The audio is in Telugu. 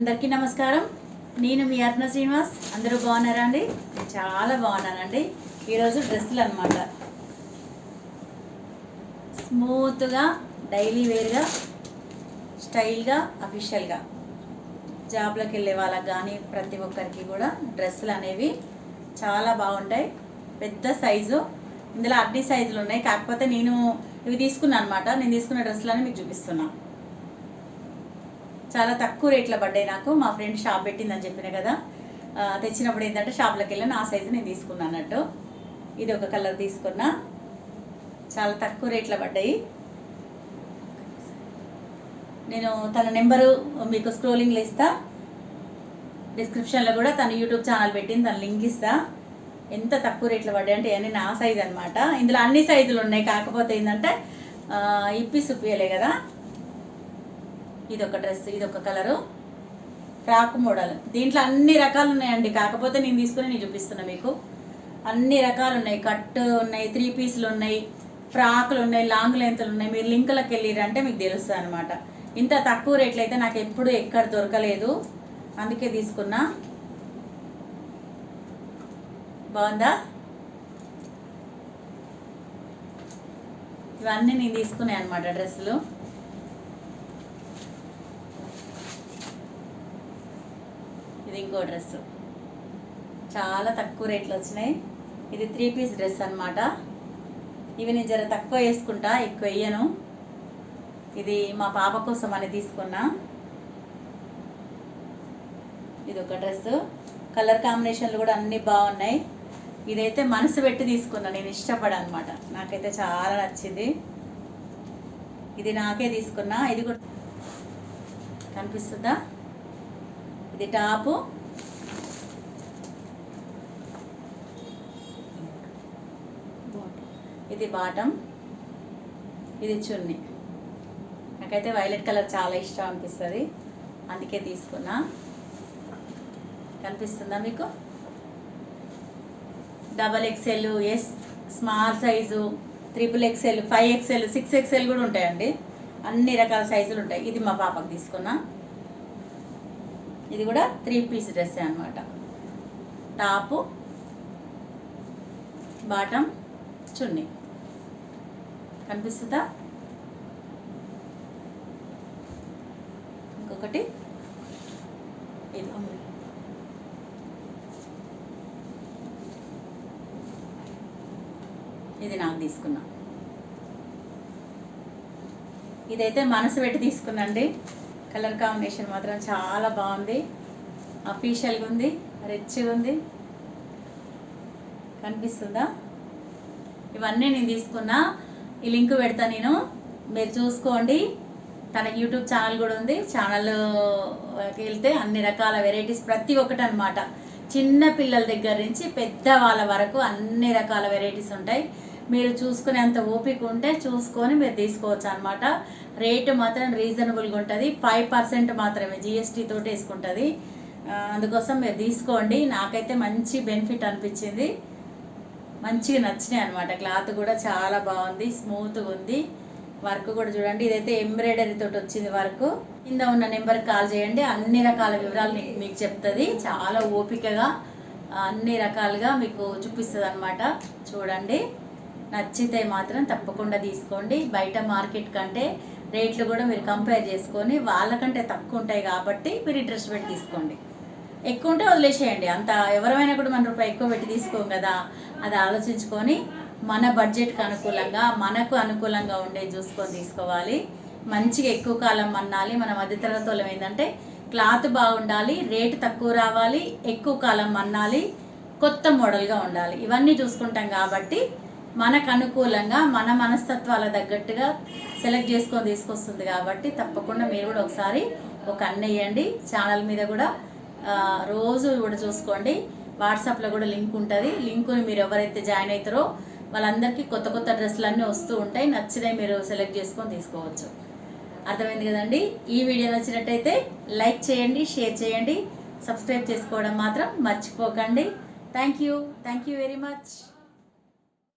అందరికీ నమస్కారం. నేను మీ అర్ణ శ్రీనివాస్. అందరూ బాగున్నారా అండి? నేను చాలా బాగున్నానండి. ఈరోజు డ్రెస్సులు అనమాట స్మూత్గా డైలీ వేర్గా స్టైల్గా అఫీషియల్గా. జాబ్లోకి వెళ్ళే వాళ్ళకి కానీ ప్రతి ఒక్కరికి కూడా డ్రెస్సులు అనేవి చాలా బాగుంటాయి. పెద్ద సైజు. ఇందులో అన్ని సైజులు ఉన్నాయి. కాకపోతే నేను ఇవి తీసుకున్నాను అనమాట నేను తీసుకున్న డ్రెస్సులని మీకు చూపిస్తున్నాను చాలా తక్కువ రేట్లో పడ్డాయి నాకు. మా ఫ్రెండ్ షాప్ పెట్టిందని చెప్పిన కదా. తెచ్చినప్పుడు ఏంటంటే షాప్లోకి వెళ్ళి నా సైజు నేను తీసుకున్నాను అన్నట్టు. ఇది ఒక కలర్ తీసుకున్నా. చాలా తక్కువ రేట్లో పడ్డాయి. నేను తన నెంబరు మీకు స్క్రోలింగ్లో ఇస్తా. డిస్క్రిప్షన్లో కూడా తన యూట్యూబ్ ఛానల్ పెట్టింది. తన లింక్ ఇస్తా. ఎంత తక్కువ రేట్లో పడ్డాయి అంటే ఇవన్నీ నా సైజ్ అనమాట ఇందులో అన్ని సైజులు ఉన్నాయి. కాకపోతే ఏంటంటే ఇప్పి సుప్పియలే కదా. ఇది ఒక డ్రెస్ ఇది ఒక కలరు. Frock model. దీంట్లో అన్ని రకాలు ఉన్నాయండి. కాకపోతే నేను తీసుకుని నేను చూపిస్తున్నా మీకు. అన్ని రకాలు ఉన్నాయి. కట్ ఉన్నాయి త్రీ పీసులు ఉన్నాయి ఫ్రాక్లు ఉన్నాయి లాంగ్ లెంత్లు ఉన్నాయి. మీరు లింకులకు వెళ్ళిరంటే మీకు తెలుస్తుంది అనమాట ఇంత తక్కువ రేట్లు అయితే నాకు ఎప్పుడు ఎక్కడ దొరకలేదు. అందుకే తీసుకున్నా. బాగుందా? ఇవన్నీ నేను తీసుకున్నాయి అనమాట డ్రెస్సులు. ఇది ఇంకో డ్రెస్. చాలా తక్కువ రేట్లు వచ్చినాయి. ఇది త్రీ పీస్ డ్రెస్ అనమాట ఇవి నేను జర తక్కువ వేసుకుంటా ఎక్కువ వేయను. ఇది మా పాప కోసం అని తీసుకున్నా. ఇది ఒక డ్రెస్. కలర్ కాంబినేషన్లు కూడా అన్నీ బాగున్నాయి. ఇదైతే మనసు పెట్టి తీసుకున్నా నేను ఇష్టపడనమాట. నాకైతే చాలా నచ్చింది. ఇది నాకే తీసుకున్నా. ఇది కూడా కనిపిస్తుందా? ఇది టాపు. ఇది బాటం ఇది చున్నీ. నాకైతే వైలెట్ కలర్ చాలా ఇష్టం అనిపిస్తుంది. అందుకే తీసుకున్నా. కనిపిస్తుందా మీకు? Double XL S small size triple XL five XL six XL కూడా ఉంటాయండి. అన్ని రకాల సైజులు ఉంటాయి. ఇది మా పాపకు తీసుకున్నా. ఇది కూడా త్రీ పీస్ డ్రెస్ అనమాట టాపు బాటం చున్నీ. కనిపిస్తుందా? ఇంకొకటి. ఇది ఇది నాకు తీసుకున్నా. ఇదైతే మనసు పెట్టి తీసుకుందండి. కలర్ కాంబినేషన్ మాత్రం చాలా బాగుంది. అఫీషియల్గా ఉంది రిచ్గా ఉంది. కనిపిస్తుందా? ఇవన్నీ నేను తీసుకున్నా. ఈ లింక్ పెడతా నేను. మీరు చూసుకోండి. తన యూట్యూబ్ ఛానల్ కూడా ఉంది. ఛానల్కి వెళ్తే అన్ని రకాల వెరైటీస్ ప్రతి ఒక్కటి అనమాట చిన్న పిల్లల దగ్గర నుంచి పెద్ద వాళ్ళ వరకు అన్ని రకాల వెరైటీస్ ఉంటాయి. మీరు చూసుకునేంత ఓపిక ఉంటే చూసుకొని మీరు తీసుకోవచ్చు అనమాట రేటు మాత్రం రీజనబుల్గా ఉంటుంది. ఫైవ్ పర్సెంట్ మాత్రమే జిఎస్టీ తోటి వేసుకుంటుంది. అందుకోసం మీరు తీసుకోండి. నాకైతే మంచి బెనిఫిట్ అనిపించింది. మంచిగా నచ్చినాయి అనమాట క్లాత్ కూడా చాలా బాగుంది. స్మూత్గా ఉంది. వర్క్ కూడా చూడండి. ఇదైతే ఎంబ్రాయిడరీ తోటి వచ్చింది వర్క్. కింద ఉన్న నెంబర్కి కాల్ చేయండి. అన్ని రకాల వివరాలు మీకు చెప్తుంది. చాలా ఓపికగా అన్ని రకాలుగా మీకు చూపిస్తుంది అనమాట చూడండి. నచ్చితే మాత్రం తప్పకుండా తీసుకోండి. బయట మార్కెట్ కంటే రేట్లు కూడా మీరు కంపేర్ చేసుకొని వాళ్ళకంటే తక్కువ ఉంటాయి కాబట్టి మీరు ఇంట్రెస్ట్ పెట్టి తీసుకోండి. ఎక్కువ ఉంటే వదిలేసేయండి. అంత ఎవరైనా కూడా మన రూపాయి ఎక్కువ పెట్టి తీసుకోం కదా అది ఆలోచించుకొని మన బడ్జెట్కి అనుకూలంగా మనకు అనుకూలంగా ఉండే చూసుకొని తీసుకోవాలి. మంచిగా ఎక్కువ కాలం మన్నాలి. మన మధ్యతరగతి వాళ్ళం ఏంటంటే క్లాత్ బాగుండాలి రేటు తక్కువ రావాలి ఎక్కువ కాలం మన్నాలి కొత్త మోడల్గా ఉండాలి. ఇవన్నీ చూసుకుంటాం కాబట్టి మనకు అనుకూలంగా మన మనస్తత్వాల తగ్గట్టుగా సెలెక్ట్ చేసుకొని తీసుకొస్తుంది కాబట్టి తప్పకుండా మీరు కూడా ఒకసారి ఒక అన్నయ్యండి ఛానల్ మీద కూడా రోజు కూడా చూసుకోండి. వాట్సాప్లో కూడా లింక్ ఉంటుంది. లింకుని మీరు ఎవరైతే జాయిన్ అవుతారో వాళ్ళందరికీ కొత్త కొత్త డ్రెస్సులు అన్నీ వస్తూ ఉంటాయి. నచ్చినవి మీరు సెలెక్ట్ చేసుకొని తీసుకోవచ్చు. అర్థమైంది కదండి? ఈ వీడియో నచ్చినట్టయితే లైక్ చేయండి షేర్ చేయండి. సబ్స్క్రైబ్ చేసుకోవడం మాత్రం మర్చిపోకండి. Thank you thank you very much